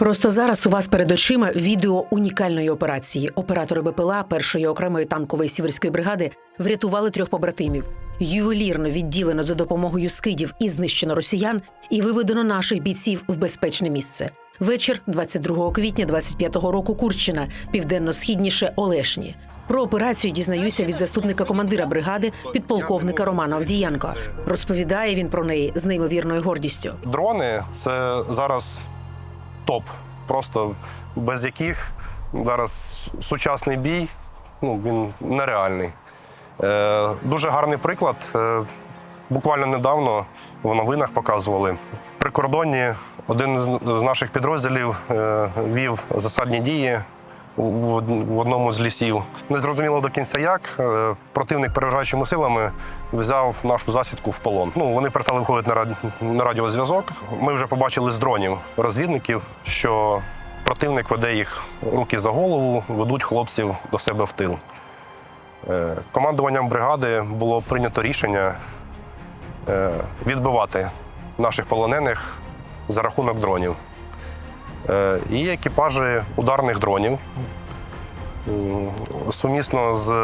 Просто зараз у вас перед очима відео унікальної операції. Оператори БПЛА першої окремої танкової сіверської бригади врятували трьох побратимів. Ювелірно відділено за допомогою скидів і знищено росіян, і виведено наших бійців в безпечне місце. Вечір 22 квітня 25-го року Курщина, південно-східніше Олешні. Про операцію дізнаюся від заступника командира бригади, підполковника Романа Авдієнко. Розповідає він про неї з неймовірною гордістю. Дрони це зараз топ, просто без яких зараз сучасний бій ну, він нереальний. Е, дуже гарний приклад. Е, буквально недавно в новинах показували. В прикордонні один з наших підрозділів е, вів засадні дії в одному з лісів. Незрозуміло до кінця як. е, Противник переважаючими силами взяв нашу засідку в полон. Ну, вони перестали виходити на радіозв'язок. Ми вже побачили з дронів розвідників, що противник веде їх руки за голову, ведуть хлопців до себе в тил. Е, Командуванням бригади було прийнято рішення е, відбивати наших полонених за рахунок дронів. Е, І екіпажі ударних дронів сумісно з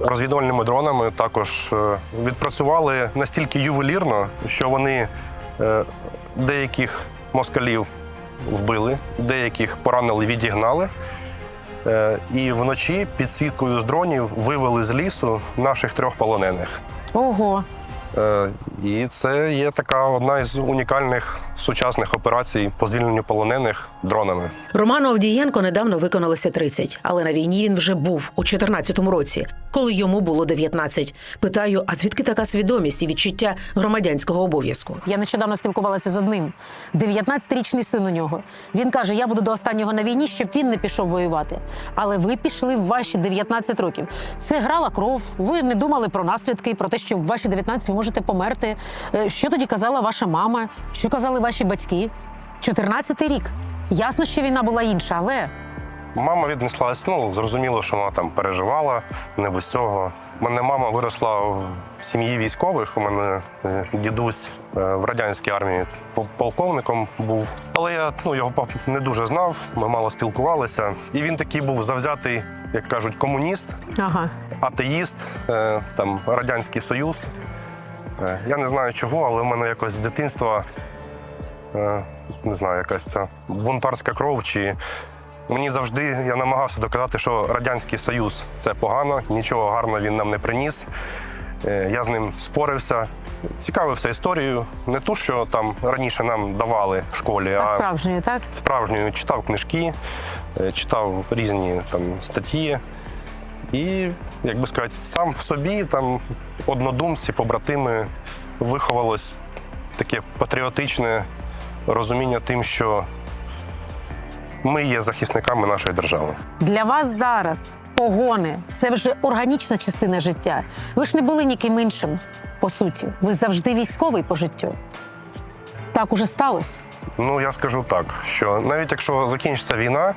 розвідувальними дронами також е, відпрацювали настільки ювелірно, що вони е, деяких москалів вбили, деяких поранили, відігнали. І вночі під світкою з дронів вивели з лісу наших трьох полонених. Ого, І це є така одна із унікальних сучасних операцій по звільненню полонених дронами. Роману Авдієнко недавно виконалося 30, але на війні він вже був у 14-му році, коли йому було 19. Питаю: а звідки така свідомість і відчуття громадянського обов'язку? Я нещодавно спілкувалася з одним 19-річний син у нього. Він каже: Я буду до останнього на війні, щоб він не пішов воювати. Але ви пішли в ваші 19 років. Це грала кров. Ви не думали про наслідки, про те, що в ваші 19 ви можете померти. Е, Що тоді казала ваша мама? Що казали ваші батьки? 14-й рік. Ясно, що війна була інша, але Мама віднеслась, ну зрозуміло, що вона там переживала, не без цього. У мене мама виросла в сім'ї військових. У мене е, дідусь е, в радянській армії полковником був. Але я ну, його не дуже знав, ми мало спілкувалися. І він такий був завзятий, як кажуть, комуніст, ага. атеїст, там Радянський Союз. Е, Я не знаю чого, але в мене якось з дитинства е, не знаю, якась ця бунтарська кров. Чи мені завжди я намагався доказати, що Радянський Союз це погано, нічого гарного він нам не приніс. Е, Я з ним спорився, цікавився історією. Не ту, що там раніше нам давали в школі, А а справжньої, так? справжньою читав книжки, читав різні там статті. І, як би сказати, сам в собі там однодумці, побратими виховалось таке патріотичне розуміння тим, що ми є захисниками нашої держави. Для вас зараз погони це вже органічна частина життя. Ви ж не були ніким іншим, по суті. Ви завжди військовий по життю. Так уже сталося. Ну, я скажу так, що навіть якщо закінчиться війна,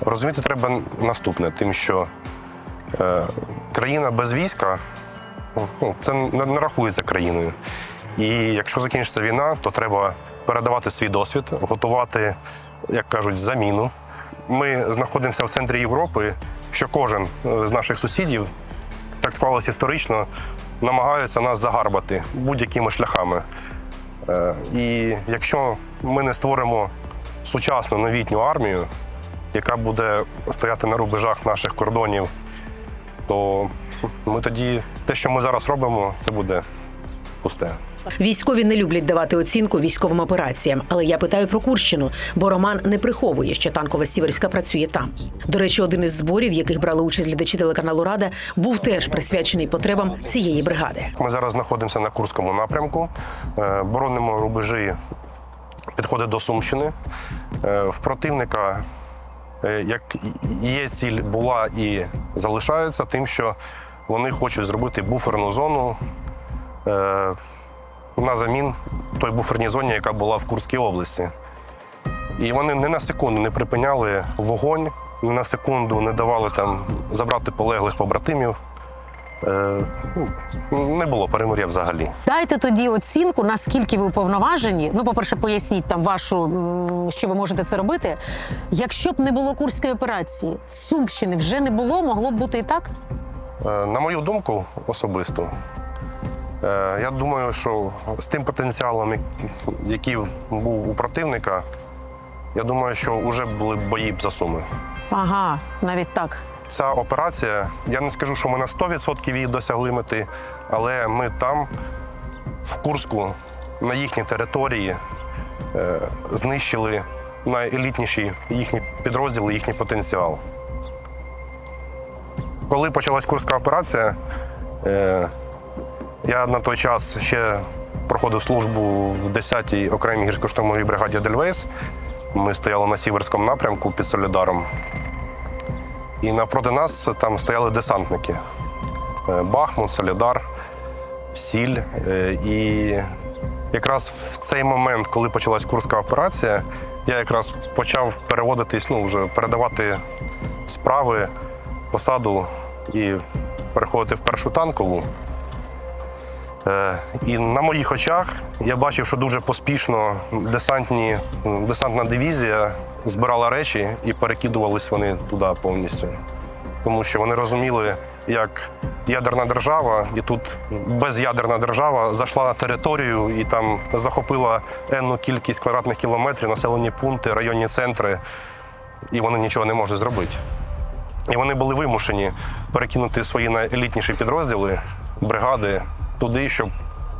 розуміти треба наступне, тим, що країна без війська ну, це не, рахується країною. І якщо закінчиться війна, то треба передавати свій досвід, готувати, як кажуть, заміну. Ми знаходимося в центрі Європи, що кожен е, з наших сусідів, так склалося історично, намагаються нас загарбати будь-якими шляхами. Е, І якщо ми не створимо сучасну новітню армію, яка буде стояти на рубежах наших кордонів, то ми тоді те, що ми зараз робимо, це буде пусте. Військові не люблять давати оцінку військовим операціям, але я питаю про Курщину, бо Роман не приховує, що танкова сіверська працює там. До речі, один із зборів, в яких брали участь глядачі телеканалу Рада, був теж присвячений потребам цієї бригади. Ми зараз знаходимося на Курському напрямку, е, боронимо рубежі, підходить до Сумщини. Е, В противника, як є ціль, була і залишається тим, що вони хочуть зробити буферну зону е, на замін той буферній зоні, яка була в Курській області. І вони не на секунду не припиняли вогонь, не на секунду не давали там забрати полеглих побратимів. Е, ну, не було перемир'я взагалі. Дайте тоді оцінку, наскільки ви уповноважені. Ну, по-перше, поясніть там вашу, м, що ви можете це робити. Якщо б не було курської операції, Сумщини вже не було, могло б бути і так. Е, На мою думку, особисто, е, я думаю, що з тим потенціалом, як- який був у противника, я думаю, що вже були б бої б за суми. Ага, навіть так. Ця операція, я не скажу, що ми на 100% її досягли мети, але ми там, в Курську, на їхній території, е, знищили найелітніші їхні підрозділи, їхній потенціал. Коли почалась Курська операція, е, я на той час ще проходив службу в 10-й окремій гірсько-штурмовій бригаді Дельвейс. Ми стояли на Сіверському напрямку під Солідаром. І навпроти нас там стояли десантники: Е, Бахмут, Солідар, Сіль. Е, І якраз в цей момент, коли почалась Курська операція, я якраз почав переводитись, ну, вже передавати справи, посаду і переходити в першу танкову. Е, І на моїх очах я бачив, що дуже поспішно десантні, десантна дивізія збирала речі і перекидувались вони туди повністю. Тому що вони розуміли, як ядерна держава, і тут безядерна держава зайшла на територію і там захопила енну кількість квадратних кілометрів, населені пункти, районні центри, і вони нічого не можуть зробити. І вони були вимушені перекинути свої найелітніші підрозділи, бригади туди, щоб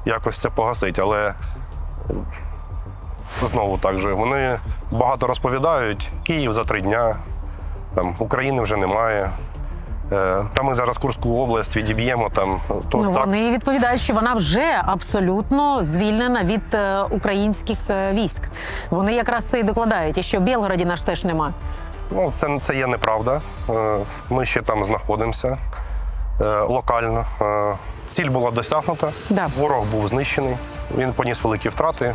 якось це погасити. Але знову так же, вони багато розповідають: Київ за три дня, там України вже немає. Е, Та ми зараз Курську область відіб'ємо там. То ну, так, вони відповідають, що вона вже абсолютно звільнена від е, українських е, військ. Вони якраз це і докладають, і що в Білгороді наш теж нема. Ну, це, це є неправда. Ми ще там знаходимося локально. Ціль була досягнута, Да. ворог був знищений. Він поніс великі втрати,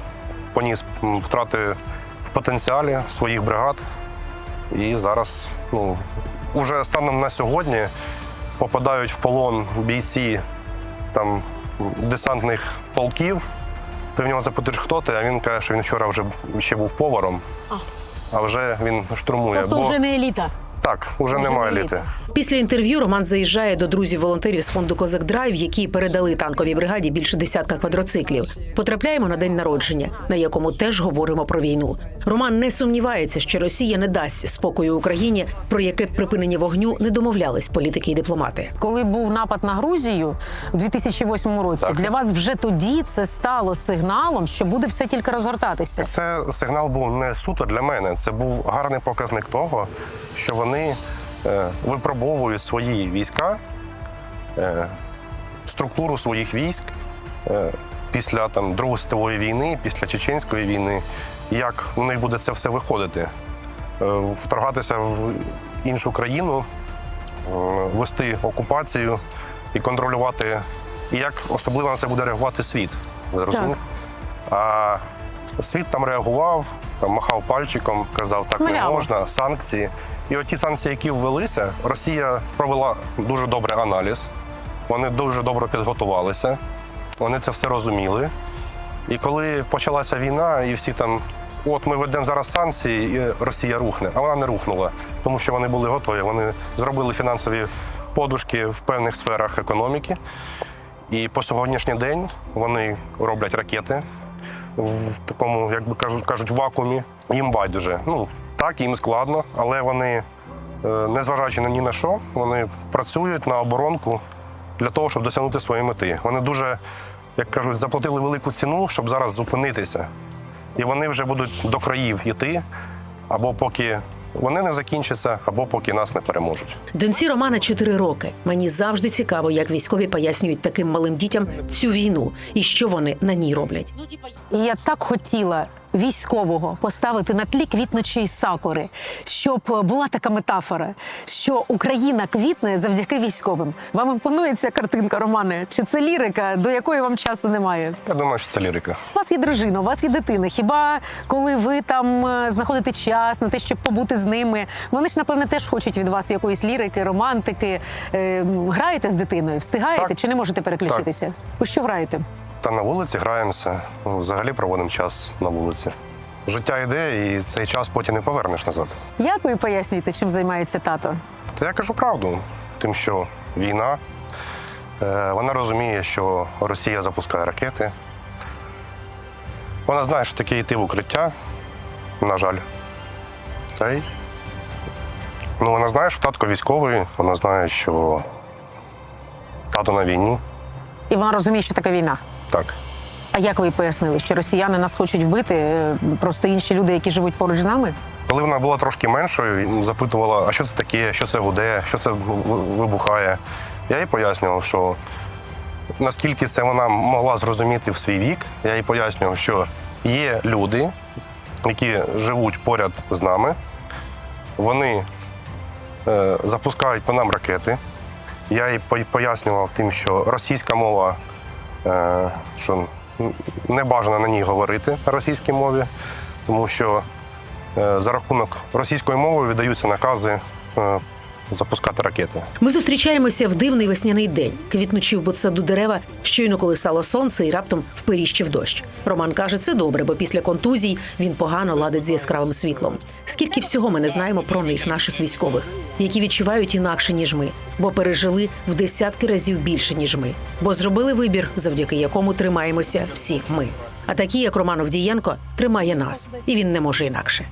поніс втрати в потенціалі своїх бригад. І зараз, ну, уже станом на сьогодні попадають в полон бійці там, десантних полків. Ти в нього запитуєш, хто ти, а він каже, що він вчора вже ще був поваром, а вже він штурмує. Тобто вже не еліта. Так, Вже немає не еліти. Після інтерв'ю Роман заїжджає до друзів-волонтерів з фонду Козак Драйв, які передали танковій бригаді більше десятка квадроциклів. Потрапляємо на день народження, на якому теж говоримо про війну. Роман не сумнівається, що Росія не дасть спокою Україні, про яке припинення вогню не домовлялись політики і дипломати. Коли був напад на Грузію у 2008 році, Так. для вас вже тоді це стало сигналом, що буде все тільки розгортатися. Це сигнал був не суто для мене. Це був гарний показник того, що вони е, випробовують свої війська, е, структуру своїх військ е, після там, Другої світової війни, після Чеченської війни, як у них буде це все виходити. Вторгатися в іншу країну, вести окупацію і контролювати, і як особливо на це буде реагувати світ. Ви розумієте? А світ там реагував, махав пальчиком, казав, так не можна, санкції. І от ті санкції, які ввелися, Росія провела дуже добрий аналіз. Вони дуже добре підготувалися, вони це все розуміли. І коли почалася війна, і всі там, от ми ведемо зараз санкції, і Росія рухне, а вона не рухнула, тому що вони були готові. Вони зробили фінансові подушки в певних сферах економіки. І по сьогоднішній день вони роблять ракети в такому, як би кажуть, кажуть, вакуумі. Їм байдуже. Ну так, їм складно, але вони, е, незважаючи на ні на що, вони працюють на оборонку для того, щоб досягнути своєї мети. Вони дуже, як кажуть, заплатили велику ціну, щоб зараз зупинитися. І вони вже будуть до країв йти, або поки вони не закінчаться, або поки нас не переможуть. Донці Романа 4 роки. Мені завжди цікаво, як військові пояснюють таким малим дітям цю війну і що вони на ній роблять. Я так хотіла військового поставити на тлі квітнучої сакури, щоб була така метафора, що Україна квітне завдяки військовим. Вам імпонує ця картинка, Романе? Чи це лірика, до якої вам часу немає? Я думаю, що це лірика. У вас є дружина, у вас є дитина. Хіба коли ви там е, знаходите час на те, щоб побути з ними, вони ж напевне теж хочуть від вас якоїсь лірики, романтики. Е, граєте з дитиною? Встигаєте Так. чи не можете переключитися? У що граєте? Та на вулиці граємося. Ну, Взагалі проводимо час на вулиці. Життя йде, і цей час потім не повернеш назад. Як ви пояснюєте, чим займається тато? Та я кажу правду, тим, що війна, е, вона розуміє, що Росія запускає ракети. Вона знає, що таке йти в укриття, на жаль. Та й ну, вона знає, що татко військовий, вона знає, що тато на війні. І вона розуміє, що таке війна. Так. А як ви пояснили, що росіяни нас хочуть вбити? е, Просто інші люди, які живуть поруч з нами? Коли вона була трошки меншою, запитувала, а що це таке, що це гуде, що це вибухає. Я їй пояснював, що наскільки це вона могла зрозуміти в свій вік, я їй пояснював, що є люди, які живуть поряд з нами, вони е, запускають по нам ракети. Я їй пояснював тим, що російська мова, що не бажано на ній говорити на російській мові, тому що Е, За рахунок російської мови віддаються накази е, запускати ракети. Ми зустрічаємося в дивний весняний день. Квітнучі в ботсаду дерева щойно колисало сонце і раптом вперіщив дощ. Роман каже, це добре, бо після контузій він погано ладить з яскравим світлом. Скільки всього ми не знаємо про них, наших військових, які відчувають інакше ніж ми, бо пережили в десятки разів більше ніж ми, бо зробили вибір, завдяки якому тримаємося всі ми. А такі, як Роман Овдієнко, тримає нас, і він не може інакше.